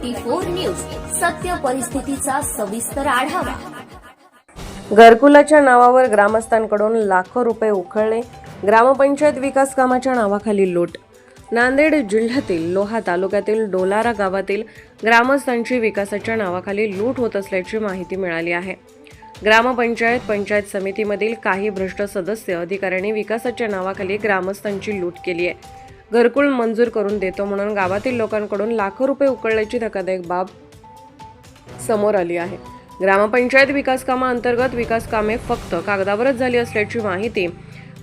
Twenty four news. सत्य परिस्थितीचा सविस्तर आढावा. घरकुलाच्या नावावर ग्रामस्थांकडून लाखो रुपये उखळले ग्रामपंचायत विकास कामाच्या नावाखाली लूट. नांदेड जिल्ह्यातील लोहा तालुक्यातील डोलारा गावातील ग्रामस्थांची विकासाच्या नावाखाली लूट होत असल्याची माहिती मिळाली आहे. ग्रामपंचायत पंचायत समितीमधील काही भ्रष्ट सदस्य अधिकाऱ्यांनी विकासाच्या नावाखाली ग्रामस्थांची लूट केली आहे. घरकुल मंजूर करून देतो म्हणून गावातील लोकांकडून लाखो रुपये उकळल्याची धक्कादायक बाब समोर आली आहे. ग्रामपंचायत विकास कामाअंतर्गत विकास कामे फक्त कागदावरच झाली असल्याची माहिती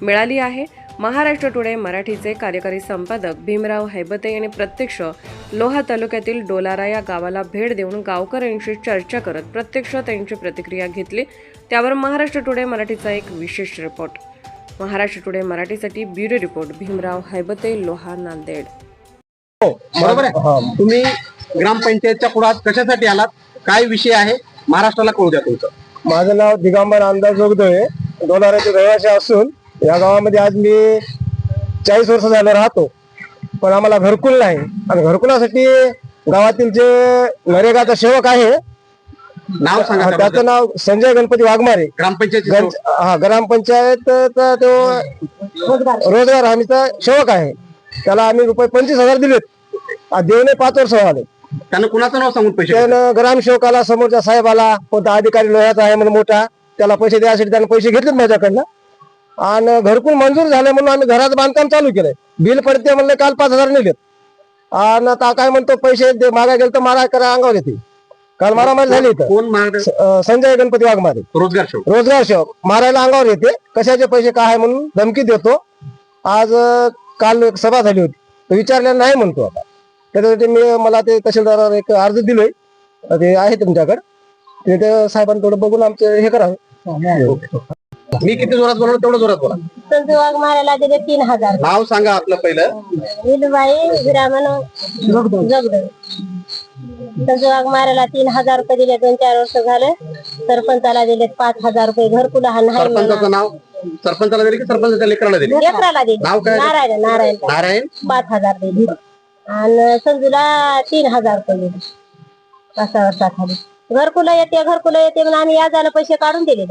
मिळाली आहे. महाराष्ट्र टुडे मराठीचे कार्यकारी संपादक भीमराव हैबते यांनी प्रत्यक्ष लोहा तालुक्यातील डोलारा या गावाला भेट देऊन गावकऱ्यांशी चर्चा करत प्रत्यक्ष त्यांची प्रतिक्रिया घेतली. त्यावर महाराष्ट्र टुडे मराठीचा एक विशेष रिपोर्ट. महाराष्ट्र टुडे मराठीसाठी ब्युरो रिपोर्ट भीमराव हैबते लोहा नांदेड. बरोबर आहे. तुम्ही ग्रामपंचायतच्या कुळात कशासाठी आलात काय विषय आहे महाराष्ट्राला कळू द्या तुमचं. माझं नाव दिगंबर आमदार जोगदोय डोलाऱ्याचे रहिवासी असून या गावामध्ये आज मी चाळीस वर्ष झालं राहतो. पण आम्हाला घरकुल नाही. आणि घरकुलासाठी गावातील जे नरेगाचा सेवक आहे नाव सांगा त्याचं. नाव संजय गणपती वाघमारे. ग्रामपंचायत हा ग्रामपंचायत तो रोजगार. हमीचा सेवक आहे. त्याला आम्ही रुपये पंचवीस हजार दिलेत. देऊन पाच वर्ष झाले. त्यानं कुणाचं नाव सांगून पैसे? त्यानं ग्रामसेवकाला समोरच्या साहेबाला कोणता अधिकारी लोह्याचा आहे म्हणून मोठा त्याला पैसे द्यायसाठी त्यानं पैसे घेतलेत माझ्याकडनं. आणि घरकुल मंजूर झाले म्हणून आम्ही घराचं बांधकाम चालू केलंय. बिल पडते म्हणले काल पाच हजार नेलेत आणि आता काय म्हणतो पैसे दे- मागाय गेलं तर मारा करा अंगावर येते. काल मारामारी झाली इथं. कोण अं, संजय गणपती वाघमारे. रोजगार शो. रोजगार सेवक मारायला अंगावर येते. कशाचे पैसे काय आहे म्हणून धमकी देतो. आज अं, काल एक सभा झाली होती. तो विचारलेला नाही म्हणतो आता. त्याच्यासाठी मी मला ते तहसीलदारावर एक अर्ज दिलोय. ते आहे तुमच्याकडे. ते ते साहेबांनी थोडं बघून आमचं हे करावं मी किती जोरात बोललो तेवढं जोरात बोला. संजू वाघ मारायला दिले तीन हजार. नाव सांगा आपलं पहिलं. विलुबाई विरामन वाघ मारायला तीन हजार रुपये दिले दोन चार वर्ष झाले. सरपंचाला दिले पाच हजार रुपये. घरकुला हा नाही सरपंचाचं नाव? सरपंचाला दिले की सरपंचाच्या लेकराला दिले? लेकराला दिले. नाव काय? नारायण नारायण. नारायण? पाच हजार दिले. आणि संजूला तीन हजार रुपये दिले. पाच वर्षाखाली. घरकुला येते घरकुला येते म्हणून आम्ही याजाला पैसे काढून दिले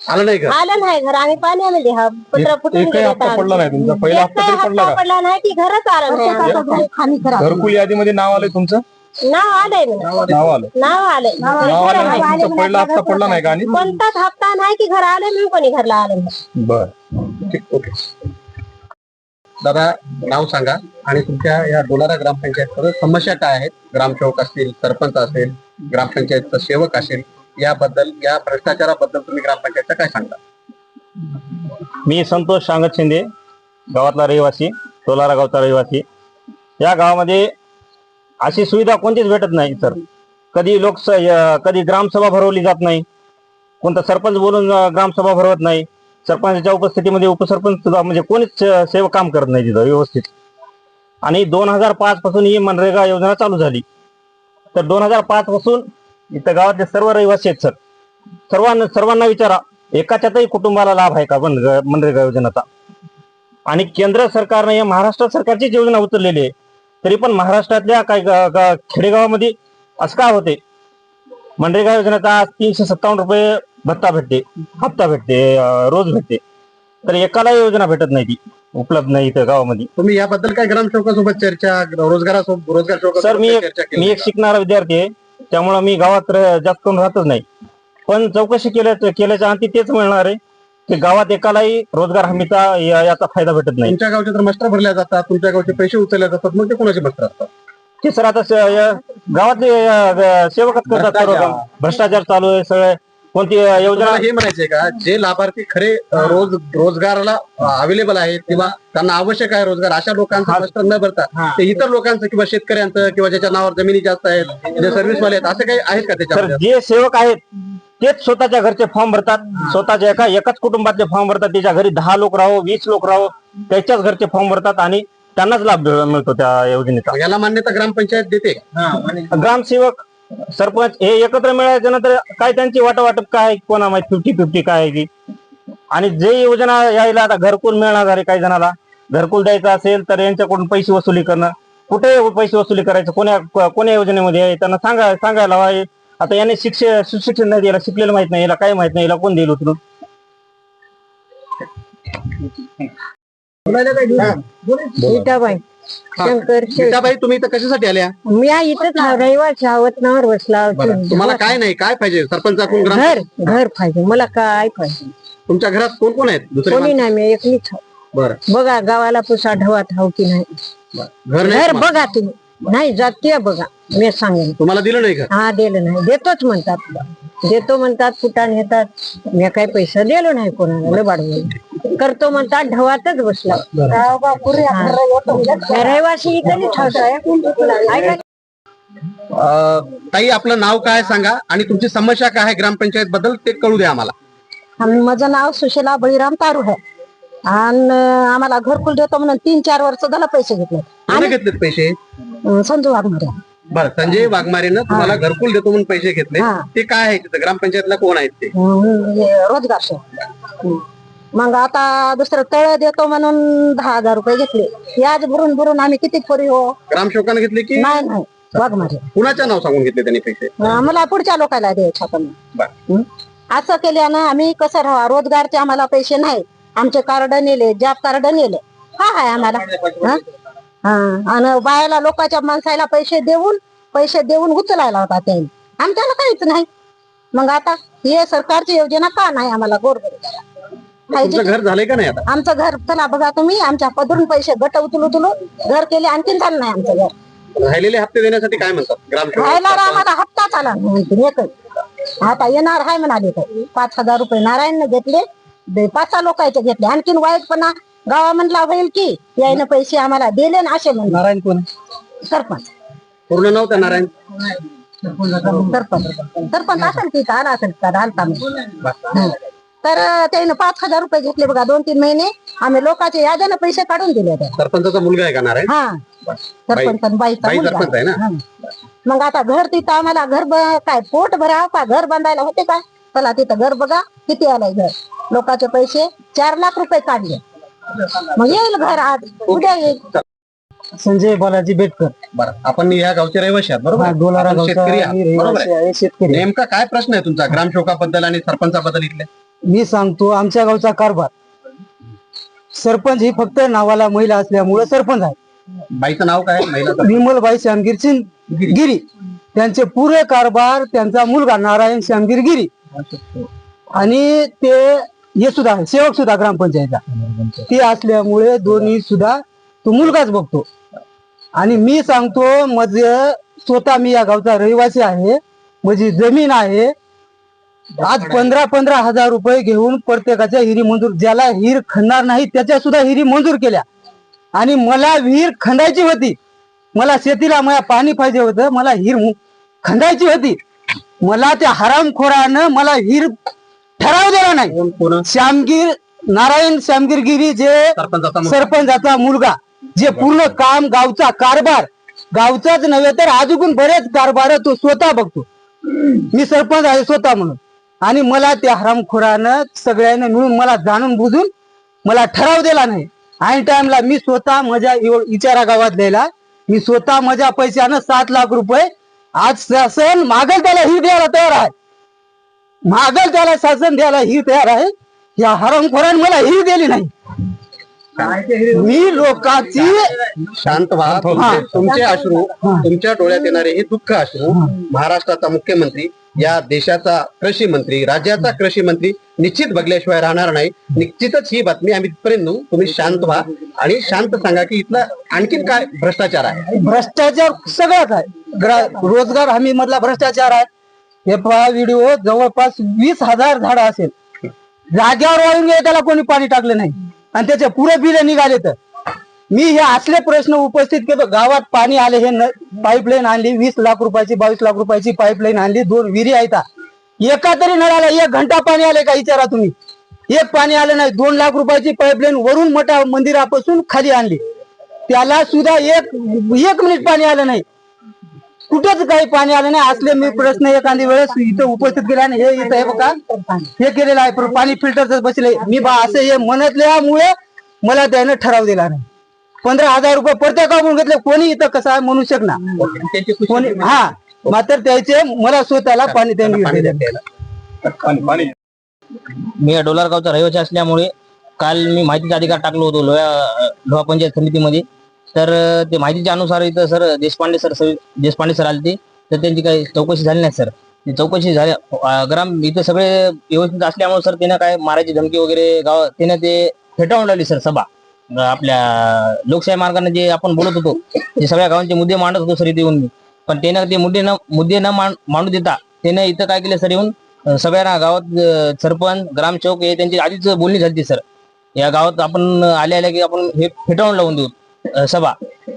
आलं नाही का? आलं नाही घर. आम्ही पाण्यामध्ये हा पत्र फुटून एकही गेले हप्ता पडला नाही तुमचा? पहिला हप्ता एकही तरी पडला हप्ता का पडला नाही की घरच आलं नाही. घरकुल यादीमध्ये नाव आलंय तुमचं? नाव आलंय म्हणा. नाव आलं नाव आलंय. नाव घर आलं. तुमचा पहिला हप्ता पडला नाही का आणि? कोणताच हप्ता नाही की घर आलं म्हणून कोणी घरला आलं नाही. बर. ठीक ओके. दादा नाव सांगा. आणि तुमच्या या डोलारा ग्रामपंचायत समस्या काय आहेत? ग्रामसेवक असतील सरपंच असेल ग्रामपंचायतचा सेवक असेल याबद्दल या भ्रष्टाचाराबद्दल तुम्ही ग्रामपंचायतचा काय सांगता? मी संतोष सांगत शिंदे गावातला रहिवासी तोलारा गावचा रहिवासी. या गावामध्ये अशी सुविधा कोणतीच भेटत नाही सर कधी लोकस कधी ग्रामसभा भरवली जात नाही. कोणता सरपंच बोलून ग्रामसभा भरवत नाही. सरपंचाच्या उपस्थितीमध्ये उपसरपंच म्हणजे कोणीच सेवा काम करत नाही तिथं व्यवस्थित. आणि दोन हजार पाच पासून ही मनरेगा योजना चालू झाली. तर दोन हजार पाच पासून इथं गावातले सर्व रहिवासी आहेत सर. सर्वांना सर्वांना विचारा एकाच्यातही कुटुंबाला लाभ आहे का मनरेगा मनरेगा योजनेचा? आणि केंद्र सरकारने या महाराष्ट्र सरकारचीच योजना उचललेली आहे. तरी पण महाराष्ट्रातल्या गा- खेडेगावामध्ये असं का होते? मनरेगा योजनेचा आज तीनशे सत्तावन्न रुपये भत्ता भेटते हप्ता भेटते रोज भेटते. तर एकाला योजना भेटत नाही ती उपलब्ध नाही इथं गावामध्ये. तुम्ही याबद्दल काय ग्रामसेवकासोबत चर्चा रोजगारासोबत रोजगार सर मी मी एक? शिकणारा विद्यार्थी आहे. त्यामुळे मी गावात र- जास्त करून राहतच नाही. पण चौकशी केल्या केल्याच्या अंती तेच मिळणार आहे की गावात एकालाही रोजगार हमीचा या- याचा फायदा भेटत नाही. तुमच्या गावचे तर मस्टर भरल्या जातात तुमच्या गावचे पैसे उचलले जातात मग ते कोणाचे मस्टर असतात ते सर आता स- या गावातले अ, ग- सेवकच करतात सर्व काम. भ्रष्टाचार चालू आहे सगळे. कोणती योजना? हे म्हणायचे का जे लाभार्थी खरे अ, रोज रोजगाराला अवेलेबल आहेत किंवा त्यांना आवश्यक आहे रोजगार अशा लोकांचं मस्टर न भरता ते इतर लोकांचं किंवा शेतकऱ्यांचं किंवा ज्याच्या नावावर जमिनी जास्त आहेत जे सर्व्हिसवाले आहेत असे काही आहेत का तर त्याच्यामध्ये? जे सेवक आहेत तेच स्वतःच्या घरचे फॉर्म भरतात. स्वतःच्या एका एकाच कुटुंबातले फॉर्म भरतात. त्याच्या घरी दहा लोक राहो वीस लोक राहो त्याच्याच घरचे फॉर्म भरतात आणि त्यांनाच लाभ मिळतो त्या योजनेचा. याला मान्यता ग्रामपंचायत देते ग्रामसेवक सरपंच हे एकत्र मिळाल्याच्या नंतर काय त्यांची वाटावाटप काय? आहे, कोणा माहिती फिफ्टी फिफ्टी काय आहे ती? आणि जे योजना यायला आता घरकुल मिळणार आहे काही जणाला घरकुल द्यायचं असेल तर यांच्याकडून पैसे वसुली करणं. कुठे पैसे वसुली करायचं? कोण्या कोण्या योजनेमध्ये आहे? त्यांना सांगा सांगायला हवं. आता याने शिक्षण सुशिक्षण नाही याला शिकलेलं माहीत नाही याला काय माहीत नाही याला कोण देईल उचलून? गीताबाई शंकर शेठ. गीताबाई तुम्ही इथं कशासाठी आल्या? मी आ इथंच रहिवासी आवतनावर बसला बरं. तुम्हाला काय नाही काय पाहिजे? सरपंचाकडून ग्राम घर घर पाहिजे. मला काय पाहिजे? तुमच्या घरात कोण कोण आहेत? दुसरे कोणी नाही मी एकलीच आहे. बरं. बघा गावाला पुसा ढवात हाव की नाही? बरं. घर नाही घर तुम्हाला? बघा तुम्ही. नाही जातीय बघा. मी सांगेन. तुम्हाला दिलं नाही घर? हा दिलं नाही. देतोच म्हणतात. देतो म्हणतात फुटाण येतात. मी काही पैसा दिलो नाही कोणाला. लबाडून करतो म्हणतात ढवातच बसला. हा. रहिवासी इकडे ताई आपलं नाव काय सांगा? आणि तुमची समस्या काय आहे ग्रामपंचायत बद्दल ते कळू द्या आम्हाला. आम- माझं नाव सुशीला बळीराम तारू आहे. आणि आम्हाला घरकुल देतो म्हणून तीन चार वर्ष झालं पैसे घेतले कोणी घेतलेत पैसे? अं, संजू वाघमारे. बरं संजय वाघमारेनं तुम्हाला घरकुल देतो म्हणून पैसे घेतले हा. ते काय आहे? तिथं ग्रामपंचायतला कोण आहेत ते? अं, हे रोजगार मग आता दुसरं तळ देतो म्हणून दहा हजार रुपये घेतले. याज भरून भरून आम्ही किती खोरी हो? ग्रामसेवकानं घेतले की? नाही नाही. वाघमारे कुणाचं नाव सांगून घेतले त्यांनी पैसे? आम्हाला पुढच्या लोकांना द्यायचं आपण बरं. असं केल्यानं आम्ही कसं राहा? रोजगारचे आम्हाला पैसे नाही आमचे कार्ड नेले जॉब कार्ड नेले. हा आहे आम्हाला. हं? हा. आणि बायाला लोकांच्या माणसाला पैसे देऊन पैसे देऊन उचलायला होता त्यांनी आमच्याला काहीच नाही. मग आता हे सरकारची योजना का नाही आम्हाला गोरगरीबाला? तुमचं घर झालंय का नाही आता? आमचं घर चला बघा तुम्ही आमच्या पदरून पैसे गट उचलू उचलू घर केले आणखीन झालं नाही आमचं घर. राहिलेले हप्ते देण्यासाठी काय म्हणतात? राहिला ग्रामसेवक आम्हाला हप्ता आला म्हणते एकच. आता येणार आहे म्हणाले तर पाच हजार रुपये नारायणने घेतले दे- पाच सहा लोकांचे घेतले. आणखीन वाईटपणा गावामधला होईल की यायनं पैसे आम्हाला दिले ना असे म्हणले नारायण कोण? सरपंच. पूर्ण नाव त्या नारायण? सरपंच. सरपंच असेल की आला असेल का आलता मग. हं. तर त्याने पाच हजार रुपये घेतले बघा दोन तीन महिने. आम्ही लोकांचे याद्यानं पैसे काढून दिले होते. सरपंचाचा मुलगा आहे का नारायण? हा. सरपंच आणि बाईचा बाई मुलगा. सरपंच आहे ना? हं. मग आता घर तिथं आम्हाला घर ब- काय पोट भराव का? घर बांधायला होते काय चला तिथं घर बघा किती आलंय घर. लोकांचे पैसे चार लाख रुपये काढले. मग येईल घर आज. उद्या येईल. संजय बालाजी बेटकर. बरं. आपण या गावचे रहिवाशी आहात बरोबर? हा, आहे? डोलारा आपण गावचा शेतकरी आहात, मी बरोबर रहिवासी आहे? आहे, शेतकरी. आहे. नेमका काय प्रश्न आहे तुमचा? ग्रामसेवकाबद्दल आणि सरपंचाबद्दल इथले? मी सांगतो आमच्या गावचा कारभार. सरपंच ही फक्त नावाला महिला असल्यामुळे सरपंच आहे. बाईचं नाव काय? विमलबाई श्यामगिर गिरी. त्यांचे पुरे कारभार त्यांचा मुलगा नारायण श्यामगिर गिरी. आणि ते हे सुद्धा सेवक सुद्धा ग्रामपंचायतचा. ते असल्यामुळे दोन्ही सुद्धा तो मुलगाच बघतो. आणि मी सांगतो म्हणजे स्वतः मी या गावचा रहिवासी आहे. माझी जमीन आहे. आज पंधरा पंधरा हजार रुपये घेऊन प्रत्येकाच्या हिरी मंजूर ज्याला हिर खणणार नाही त्याच्या सुद्धा हिरी मंजूर केल्या. आणि मला विहीर खंडायची होती. मला शेतीला मला पाणी पाहिजे होतं मला हिर खंडायची होती. मला त्या हरामखोरानं मला हिर ठराव दिला नाही. श्यामगिर नारायण श्यामगिर गिरी जे. सरपंचाचा मुलगा. जे पूर्ण काम गावचा कारभार गावचाच नव्हे तर अजून बरेच कारभार तो स्वतः बघतो. मी सरपंच आहे स्वतः म्हणून. आणि मला त्या हरामखोरानं सगळ्यांना मिळून मला जाणून बुजून मला ठराव दिला नाही. ऐन टाइमला मी स्वतः माझ्या इव- इचारा गावात द्यायला मी स्वतः माझ्या पैशानं सात लाख रुपये आज शासन मागल त्याला ही द्यायला तयार आहे. मागल त्याला शासन द्यायला ही तयार आहे. या हरामखोरानं मला ही दिली नाही. मी लोकांची शांत व्हा. तुमचे- तुमचे अश्रू तुमच्या डोळ्यात येणारे हे दुःख अश्रू महाराष्ट्राचा मुख्यमंत्री या देशाचा कृषी मंत्री राज्याचा कृषी मंत्री निश्चित बघल्याशिवाय राहणार नाही. निश्चितच ही बातमी आम्ही तिथपर्यंत नेऊ. तुम्ही शांत व्हा आणि शांत सांगा की इथला आणखीन काय भ्रष्टाचार आहे? भ्रष्टाचार सगळ्यात आहे. ग्रा- रोजगार हमी मधला भ्रष्टाचार आहे. हे पहा व्हिडिओ जवळपास वीस हजार झाड असेल. जाग्यावर वाळून गेले त्याला कोणी पाणी टाकलं नाही. आणि त्याचे पुरे बिले निघाले तर. मी हे असले प्रश्न उपस्थित केलो. गावात पाणी आले हे पाईपलाईन आणली वीस लाख रुपयाची बावीस लाख रुपयाची पाईपलाईन आणली दोन विहिरी आहेत एका तरी नळाला एक घंटा पाणी आले का विचारा तुम्ही? एक पाणी आलं नाही दोन लाख रुपयाची पाईपलाईन वरून मोठ्या मंदिरापासून खाली आणली. त्याला सुद्धा एक एक मिनिट पाणी आलं नाही. कुठेच काही पाणी आलं नाही. असले मी प्रश्न एखादी वेळेस इथं उपस्थित केले आणि हे इथं हे बघा हे केलेलं आहे. पण पाणी फिल्टरच बसले. मी बा असं हे म्हणतल्यामुळे मला त्यानं ठराव दिला नाही. पंधरा हजार रुपये प्रत्येकाकडून घेतले? कोणी इथं कसं आहे म्हणू शकणार? त्यांची खुशी कोणी. हा मात्र त्याचे मला स्वतःला पाणी त्यांनी पाणी दिलं. द्यायला. मी या डोलारगावचा रहिवासी असल्यामुळे काल मी माहितीचा अधिकार टाकलो होतो लोहा लोहा पंचायत समितीमध्ये. तर अं, ते माहितीच्या अनुसार इथं sir Deshpande sir sir- Deshpande sir आले तर त्यांची काही चौकशी झाली नाही सर. ती चौकशी झाल्या. अं, ग्राम इथं सगळे व्यवस्थित असल्यामुळे सर त्यानं काय मारायची धमकी वगैरे गाव त्यानं ते फेटाळून लावली सर सभा. आपल्या लोकशाही मार्गाने जे आपण बोलत होतो ते सगळ्या गावांचे मुद्दे मांडत होतो सर इथे येऊन पण त्यानं ते मुद्दे न मुद्दे न मांडू देता त्यानं इथं काय केलं सर येऊन? सगळ्या गावात सरपंच ग्रामसेवक हे त्यांची आधीच बोलणी झाली सर. या गावात आपण आल्या आल्या की आपण हे फेटाळून लावून देऊ सभा.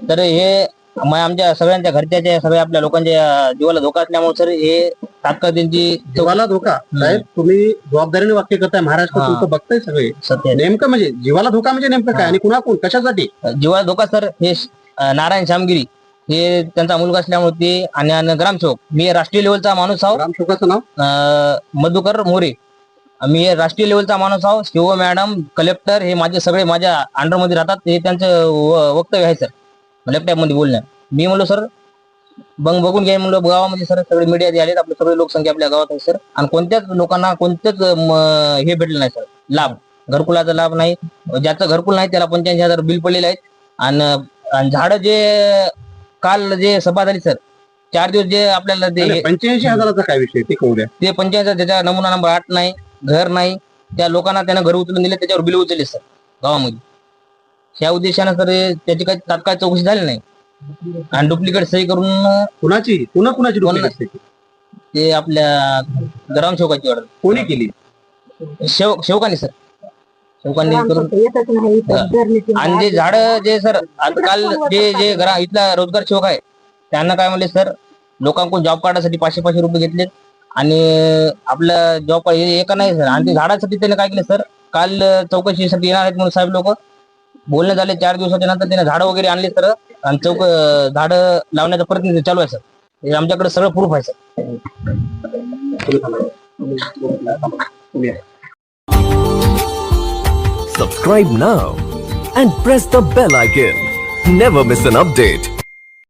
तर हे म- आमच्या सगळ्यांच्या घरच्याच्या सगळ्या आपल्या लोकांच्या जीवाला धोका असल्यामुळे सर हे तात्काळ त्यांची जीवाला धोका? साहेब तुम्ही जबाबदारीने वाक्य करताय महाराष्ट्र. तुमचं बघताय सगळे. सत्य. नेमकं म्हणजे जीवाला धोका म्हणजे नेमकं काय. आणि कुणाकून कशासाठी? जीवाला धोका सर हे नारायण श्यामगिरी. हे त्यांचा मुलगा असल्यामुळे ते आणि ग्रामसेवक मी राष्ट्रीय लेवलचा माणूस आहो. रामशोकाचं नाव? मधुकर मोरे. मी राष्ट्रीय लेवलचा माणूस आहो. शिव मॅडम कलेक्टर हे माझे सगळे माझ्या अंडरमध्ये राहतात. हे त्यांचं वक्तव्य आहे सर. लॅपटॉपमध्ये बोलणं. मी म्हणलो सर बंग बघून घ्या. म्हणलो गावामध्ये सर सगळे मीडिया आलेत आपले सगळे लोकसंख्या आपल्या गावात आहे सर. आणि कोणत्याच लोकांना कोणतेच हे भेटलं नाही सर. लाभ. घरकुलाचा लाभ नाही. ज्याचं घरकुल नाही त्याला पंच्याऐंशी हजार बिल पडलेले आहेत. आणि आणि झाडं जे काल जे सभा झाली सर चार दिवस जे आपल्याला ते पंच्याऐंशी हजाराचा काय विषय ते कळू द्या ते पंचायत त्याचा नमुना नंबर आठ नाही घर नाही. त्या लोकांना त्यानं घर उचलून दिले त्याच्यावर बिल उचलले सर गावामध्ये. त्या उद्देशानं सर हे त्याची काही तात्काळ चौकशी झाली नाही. आणि डुप्लिकेट सही करून कुणाची? पुन्हा कुणाची? ते आपल्या ग्रामसेवकाची ऑर्डर कोणी केली? शेव शेवकानी सर शेवकांनी करून येतच नाही इथं. जर meeting आणि जे झाड जे सर आता काल जे जे घरा इथला रोजगार सेवक आहे त्यांना काय म्हणले सर लोकांकडून जॉब कार्डासाठी पाचशे पाचशे रुपये घेतले आणि आपलं जॉब एका नाही सर आणि ते झाडासाठी त्याने काय केलं सर काल चौकशीसाठी येणार आहेत म्हणून साहेब लोक. बोलणे झाले चार दिवसाच्या नंतर त्याने झाडं वगैरे आणले सर आणि चौक झाडं लावण्याचा प्रयत्न चालू आहे सर हे आमच्याकडे सगळं प्रूफ आहे सर तुम्ही या. Subscribe now and press the bell icon. Never miss an update.